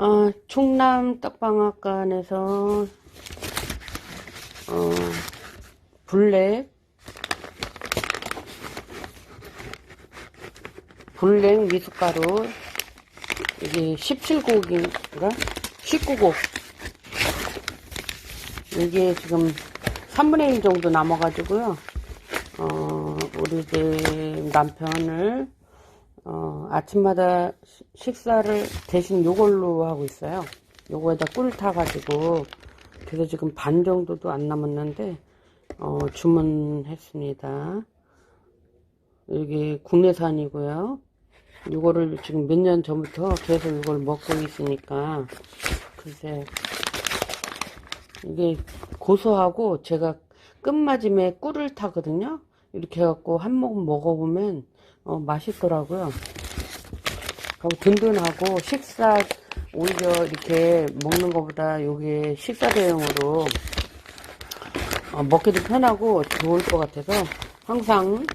어, 충남 떡방앗간에서 어, 블랙 블랙 미숫가루 이게 17곡인가? 19곡 이게 지금 3분의 1 정도 남아가지고요 어, 우리 집 남편을 어, 아침마다 시- 식사를 대신 요걸로 하고 있어요. 요거에다 꿀 타가지고 그래서 지금 반 정도도 안 남았는데 어, 주문했습니다. 이게 국내산이고요. 요거를 지금 몇 년 전부터 계속 이걸 먹고 있으니까 글쎄 이게 고소하고 제가 끝마짐에 꿀을 타거든요. 이렇게 해갖고 한 모금 먹어보면 어, 맛있더라고요. 그리고 든든하고 식사 오히려 이렇게 먹는 것보다 요게 식사 대용으로 어, 먹기도 편하고 좋을 것 같아서 항상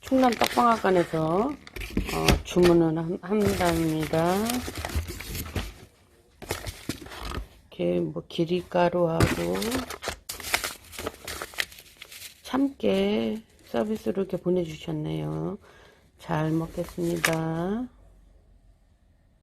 충남 떡방앗간에서 어, 주문을 한- 한답니다. 이렇게 뭐 기리가루하고 참깨 서비스로 이렇게 보내주셨네요. 잘 먹겠습니다.